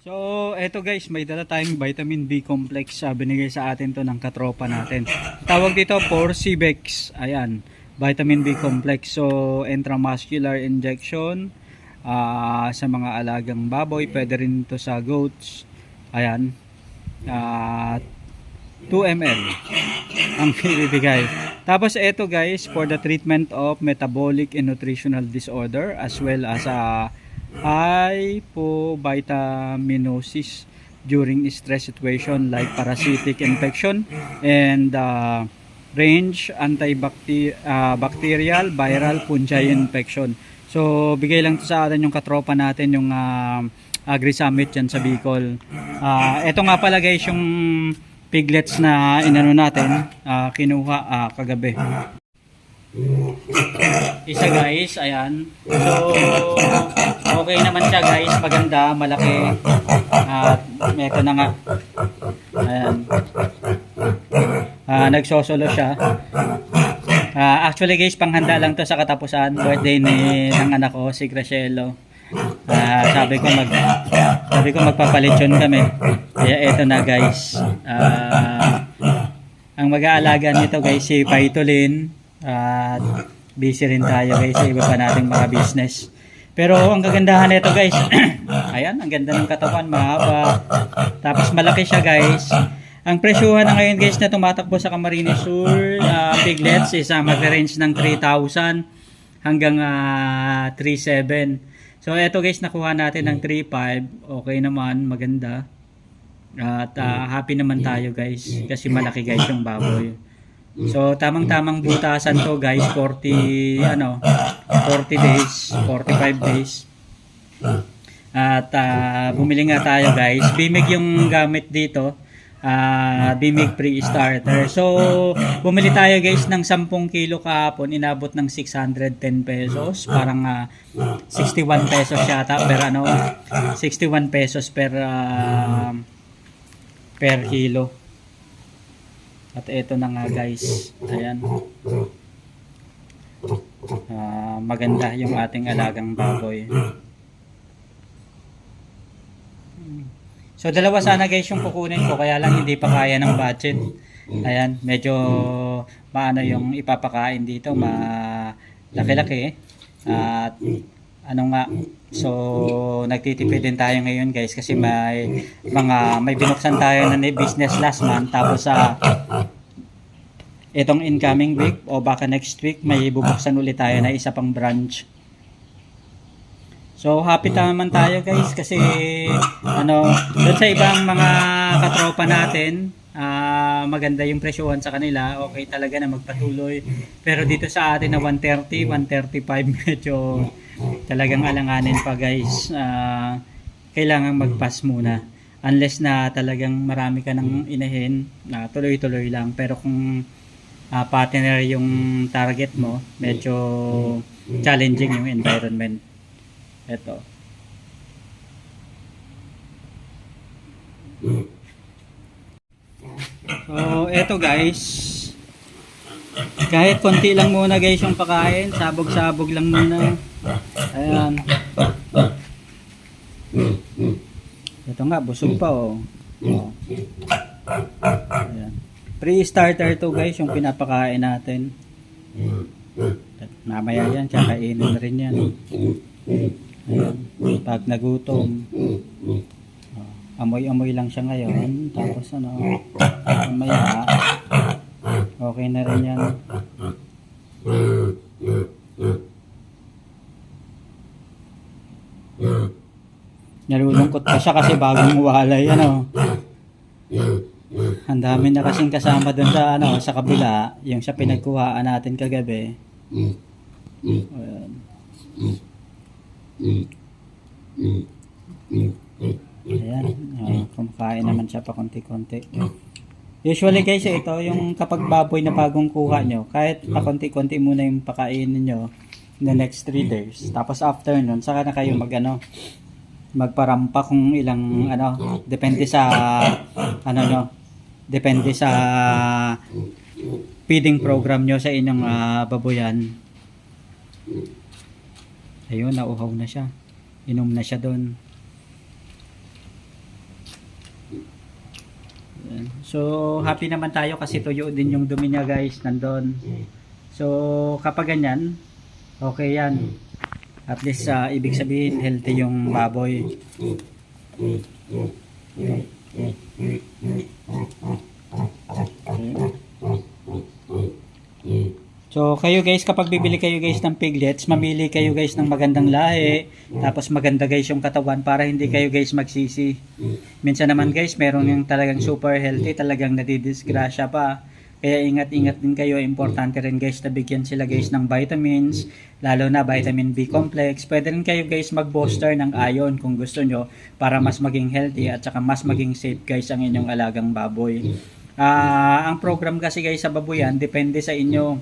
So, eto guys, may dala tayong vitamin B complex. Uh, binigay sa atin to ng katropa natin. Tawag dito for CBEX. Ayan, vitamin B complex. So, intramuscular injection ah, sa mga alagang baboy. Pwede rin to sa goats. Ayan. Ah, 2 ml ang ibibigay. Tapos ito guys, for the treatment of metabolic and nutritional disorder as well as a hypovitaminosis during stress situation like parasitic infection and uh, range antibacterial viral fungi infection. So bigay lang to sa atin yung katropa natin yung uh, Agri Summit yan sa Bicol. Ah, ito nga pala guys yung piglets na inano natin, ah, kinuha ah, kagabi. Isa guys, ayan. So, okay naman siya guys, maganda, malaki. At ito na nga. Ayan. Ah, nagsosolo siya. Ah, actually guys, panghanda lang to sa katapusan. Birthday ni ng anak ko, si Gracielo. Ah, sabi ko mag sabi ko magpapalitsyon kami. Kaya eto na guys. Ah, ang mag-aalaga nito guys si Paitolin at busy rin tayo guys sa iba pa nating mga business. Pero ang kagandahan nito guys, ayan, ang ganda ng katawan, mahaba. Tapos malaki siya guys. Ang presyuhan na ngayon guys na tumatakbo sa Camarines Sur ah, piglets is uh, mag-range ng 3,000 hanggang ah, 3,700. So eto guys nakuha natin ng 3,500. Okay naman, maganda. At ah, happy naman tayo guys kasi malaki guys yung baboy. So tamang-tamang butasan to guys 40 ano 40 days, 45 days. At ah, bumili nga tayo guys. Bimig yung gamit dito. Ah, Bimig pre-starter. So, bumili tayo guys ng 10 kilo kahapon, inabot ng 610 pesos. Parang ah, 61 pesos yata per ano, 61 pesos per ah, per kilo. At ito na nga guys. Ayan. Ah, maganda yung ating alagang baboy. So dalawa sana guys yung kukunin ko kaya lang hindi pa kaya ng budget. Ayan, medyo maano yung ipapakain dito, ma laki-laki. At ano nga, so nagtitipid din tayo ngayon guys kasi may mga may binuksan tayo na business last month tapos sa itong incoming week o baka next week may bubuksan ulit tayo na isa pang branch. So happy naman tayo guys kasi ano doon sa ibang mga katropa natin ah, maganda yung presyohan sa kanila. Okay talaga na magpatuloy. Pero dito sa atin na 130 135 medyo talagang alanganin pa guys. Ah, kailangan magpas muna. Unless na talagang marami ka ng inahin na tuloy-tuloy lang. Pero kung ah, partner yung target mo medyo challenging yung environment ito. So, eto guys. Kahit konti lang muna guys yung pakain, sabog-sabog lang muna. Ayan. Ito nga, busog pa oh. oh. Ayan. Pre-starter to guys, yung pinapakain natin. At Mamaya yan, kakainin na rin yan. Ayan. Pag nagutom, oh, amoy-amoy lang siya ngayon. Tapos ano, mamaya, okay na rin yan. Nalulungkot pa siya kasi bagong walay, ano. Ang dami na kasing kasama dun sa, ano, sa kabila, yung sa pinagkuhaan natin kagabi. Ayan. Ayan, ah, kumakain naman siya pa konti-konti. Usually guys, ito yung kapag baboy na bagong kuha nyo, kahit pa konti-konti muna yung pakainin nyo the next 3 days. Tapos after nun, saka na kayo mag ano, magparampa kung ilang ano, depende sa ano nyo, depende sa feeding program nyo sa inyong ah, baboyan. Ayun, nauhaw na siya. Inom na siya doon. So, happy naman tayo kasi tuyo din yung dumi niya guys, nandun. So, kapag ganyan, okay yan. At least, ah, ibig sabihin, healthy yung baboy. So, kayo guys, kapag bibili kayo guys ng piglets, mamili kayo guys ng magandang lahi, tapos maganda guys yung katawan para hindi kayo guys magsisi. Minsan naman guys, meron yung talagang super healthy, talagang nadidisgrasya pa. Kaya ingat-ingat din kayo, importante rin guys na bigyan sila guys ng vitamins, lalo na vitamin B complex. Pwede rin kayo guys mag-booster ng iron kung gusto nyo para mas maging healthy at saka mas maging safe guys ang inyong alagang baboy. Ah, ang program kasi guys sa baboyan, depende sa inyo.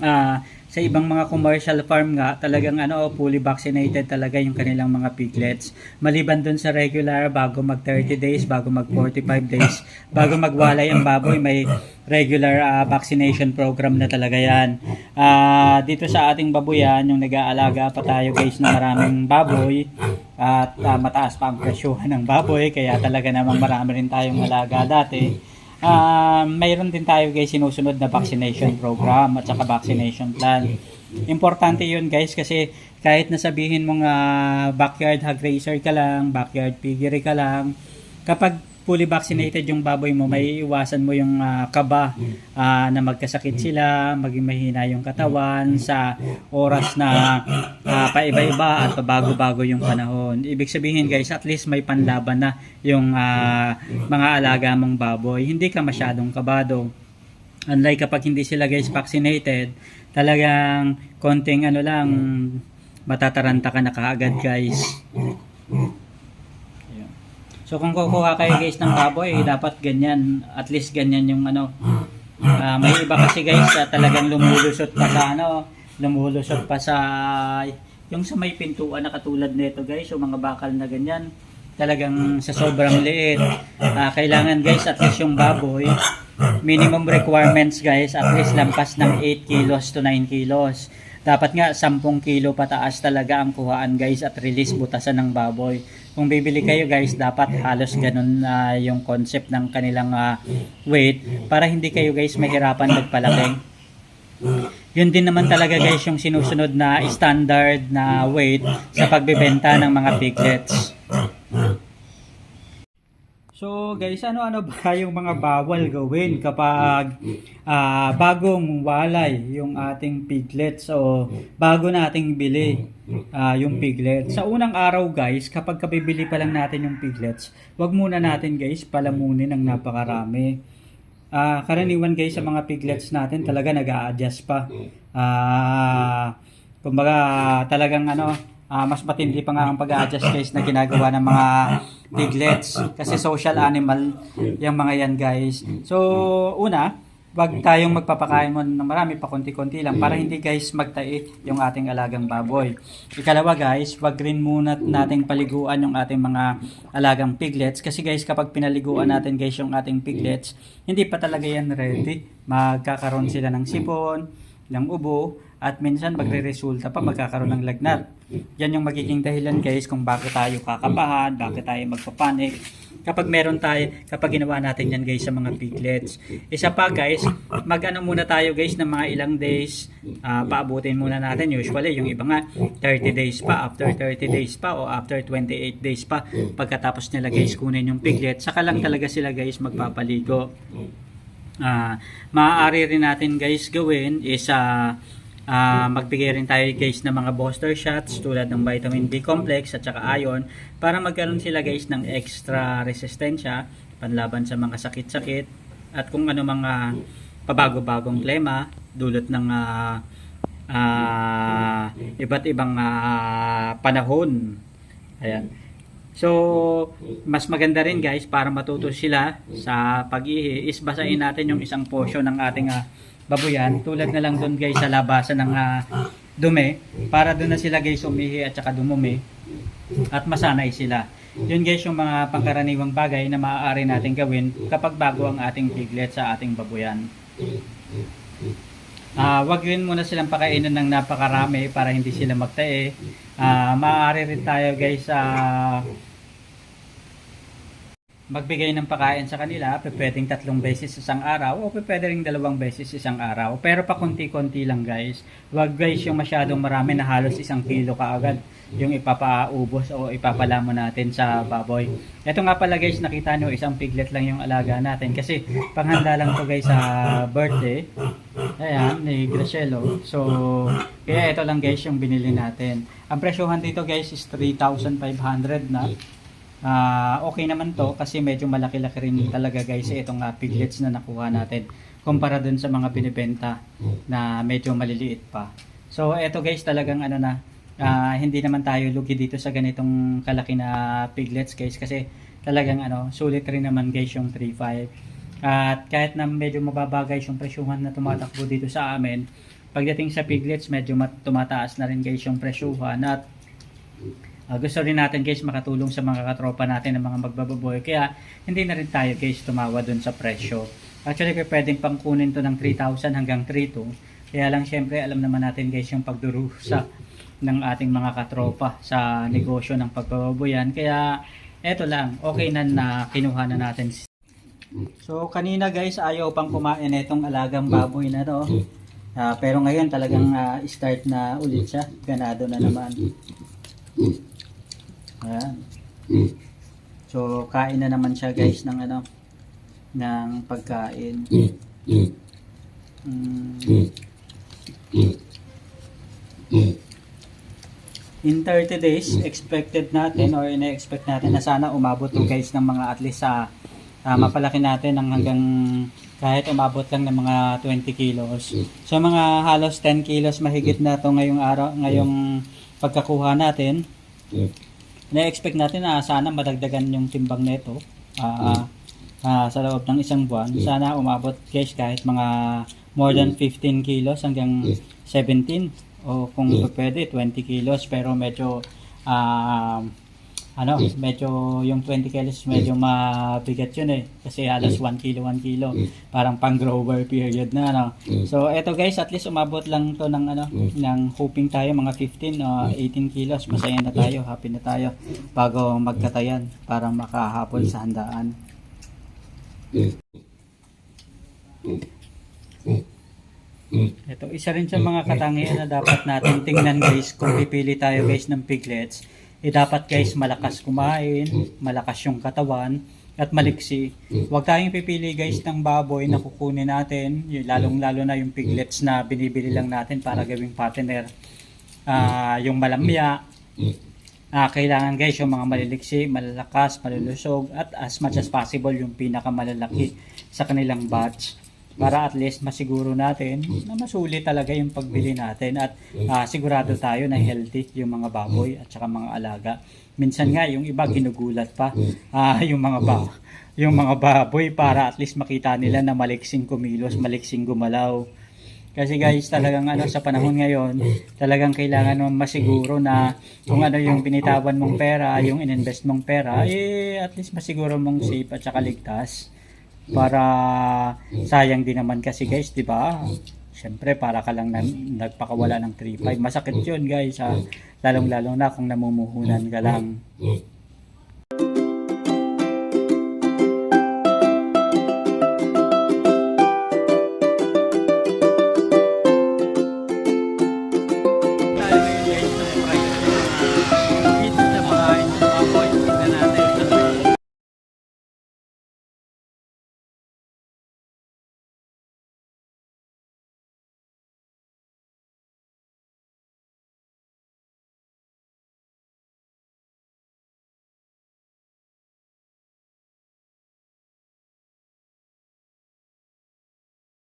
Ah sa ibang mga commercial farm nga talagang ano fully vaccinated talaga yung kanilang mga piglets. Maliban dun sa regular bago mag 30 days bago mag 45 days bago magwalay ang baboy may regular ah, vaccination program na talaga yan. Ah, dito sa ating baboyan yung nag-aalaga pa tayo guys ng maraming baboy at ah, mataas pa ang presyuhan ng baboy kaya talaga naman marami rin tayong alaga dati Ah, mayroon din tayo guys sinusunod na vaccination program at saka vaccination plan. Importante 'yun guys kasi kahit nasabihin mong ah, backyard hog racer ka lang, backyard piggery ka lang, kapag fully vaccinated yung baboy mo, may iwasan mo yung ah, kaba ah, na magkasakit sila, maging mahina yung katawan sa oras na ah, paiba-iba at pabago-bago yung panahon. Ibig sabihin guys, at least may panlaban na yung ah, mga alaga mong baboy. Hindi ka masyadong kabado. Unlike kapag hindi sila guys vaccinated, talagang konting ano lang, matataranta ka na kaagad guys. So kung kukuha kayo guys ng baboy, dapat ganyan, at least ganyan yung ano. Ah, may iba kasi guys na talagang lumulusot pa sa ano, lumulusot pa sa yung sa may pintuan na katulad nito guys, yung mga bakal na ganyan. Talagang sa sobrang liit. Ah, kailangan guys at least yung baboy minimum requirements guys at least lampas ng 8 kilos to 9 kilos. Dapat nga 10 kilo pataas talaga ang kuhaan guys at release butasan ng baboy. Kung bibili kayo guys, dapat halos ganun na yung concept ng kanilang ah, weight para hindi kayo guys mahirapan magpalaki. Yun din naman talaga guys yung sinusunod na standard na weight sa pagbebenta ng mga piglets. So guys, ano-ano ba yung mga bawal gawin kapag ah, bagong walay yung ating piglets o bago nating bili ah, yung piglets. Sa unang araw guys, kapag kabibili pa lang natin yung piglets, wag muna natin guys palamunin ng napakarami. Ah, karaniwan guys sa mga piglets natin talaga nag adjust pa. Ah, kumbaga talagang ano, ah, mas matindi pa nga ang pag-adjust guys na ginagawa ng mga piglets kasi social animal yung mga yan guys. So, una, wag tayong magpapakain mo ng marami pa konti-konti lang para hindi guys magtai yung ating alagang baboy. Ikalawa guys, wag rin muna nating paliguan yung ating mga alagang piglets kasi guys kapag pinaliguan natin guys yung ating piglets, hindi pa talaga yan ready. Magkakaroon sila ng sipon, ng ubo, at minsan magre-resulta pa magkakaroon ng lagnat. Yan yung magiging dahilan guys kung bakit tayo kakabahan, bakit tayo magpapanik. Kapag meron tayo, kapag ginawa natin yan guys sa mga piglets. Isa pa guys, mag-ano muna tayo guys ng mga ilang days, ah, paabutin muna natin. Usually yung iba nga 30 days pa, after 30 days pa o after 28 days pa pagkatapos nila guys kunin yung piglet. Saka lang talaga sila guys magpapaligo. Ah, maaari rin natin guys gawin is ah, ah, magbigay rin tayo guys ng mga booster shots tulad ng vitamin B complex at saka iron para magkaroon sila guys ng extra resistensya panlaban sa mga sakit-sakit at kung ano mga pabago-bagong klema dulot ng ah, ah, iba't ibang ah, panahon. Ayan. So, mas maganda rin guys para matuto sila sa pag-ihi is basahin natin yung isang portion ng ating ah, babuyan tulad na lang doon guys sa labasan ng ah, dumi para doon na sila guys umihi at saka dumumi at masanay sila. Yun guys yung mga pangkaraniwang bagay na maaari natin gawin kapag bago ang ating piglet sa ating babuyan. Ah, wag rin muna silang pakainin ng napakarami para hindi sila magtae. Ah, maaari rin tayo guys sa magbigay ng pagkain sa kanila, pwedeng tatlong beses isang araw o pe- pwede ring dalawang beses isang araw. Pero pa konti-konti lang guys. Huwag guys yung masyadong marami na halos isang kilo kaagad yung ipapaubos o ipapala mo natin sa baboy. Ito nga pala guys, nakita nyo isang piglet lang yung alaga natin kasi panghanda lang to guys sa birthday. Ayan, ni Gracielo. So, kaya ito lang guys yung binili natin. Ang presyohan dito guys is 3,500 na. Ah, okay naman to kasi medyo malaki-laki rin talaga guys itong uh, piglets na nakuha natin kumpara dun sa mga binibenta na medyo maliliit pa. So eto guys talagang ano na ah, hindi naman tayo lugi dito sa ganitong kalaki na piglets guys kasi talagang ano sulit rin naman guys yung 3.5. At kahit na medyo mababa guys yung presyuhan na tumatakbo dito sa amin, pagdating sa piglets medyo mat- tumataas na rin guys yung presyuhan at Ah, gusto rin natin guys makatulong sa mga katropa natin ng mga magbababoy. Kaya hindi na rin tayo guys tumawa dun sa presyo. Actually pwedeng pang kunin to ng 3,000 hanggang 3,2. Kaya lang syempre alam naman natin guys yung pagdurusa ng ating mga katropa sa negosyo ng pagbababoyan. Kaya eto lang, okay na na kinuha na natin. So kanina guys ayaw pang kumain itong alagang baboy na to. Ah, pero ngayon talagang ah, start na ulit siya. Ganado na naman. Ayan. So, kain na naman siya guys ng ano, ng pagkain. Mm. In 30 days, expected natin or ina-expect natin na sana umabot to guys ng mga at least sa ah, mapalaki natin ng hanggang kahit umabot lang ng mga 20 kilos. So mga halos 10 kilos mahigit na to ngayong araw, ngayong pagkakuha natin. Na-expect natin na sana madagdagan yung timbang nito ah, ah, sa loob ng isang buwan. Sana umabot guys kahit mga more than 15 kilos hanggang 17 o kung pwede 20 kilos. Pero medyo ah, ano, medyo yung 20 kilos medyo mabigat yun eh. Kasi halos 1 kilo, 1 kilo. Parang pang grower period na ano. So eto guys, at least umabot lang to ng ano, ng hoping tayo mga 15 o 18 kilos. Masaya na tayo, happy na tayo bago magkatayan para makahapon sa handaan. Ito, isa rin sa mga katangian na dapat natin tingnan guys kung pipili tayo guys ng piglets. Eh dapat guys malakas kumain, malakas yung katawan, at maliksi. Huwag tayong pipili guys ng baboy na kukunin natin, yung lalong lalo na yung piglets na binibili lang natin para gawing partner. Ah, yung malamya, Ah, kailangan guys yung mga maliliksi, malalakas, malulusog at as much as possible yung pinakamalalaki sa kanilang batch para at least masiguro natin na masuli talaga yung pagbili natin at ah, sigurado tayo na healthy yung mga baboy at saka mga alaga. Minsan nga yung iba ginugulat pa ah, yung mga ba yung mga baboy para at least makita nila na maliksing kumilos, maliksing gumalaw. Kasi guys, talagang ano sa panahon ngayon, talagang kailangan mo masiguro na kung ano yung binitawan mong pera, yung ininvest mong pera, eh at least masiguro mong safe at saka ligtas. Para sayang din naman kasi guys, di ba? Siyempre, para ka lang na, nagpakawala ng 3-5. Masakit yun guys, ha? Lalong-lalo na kung namumuhunan ka lang.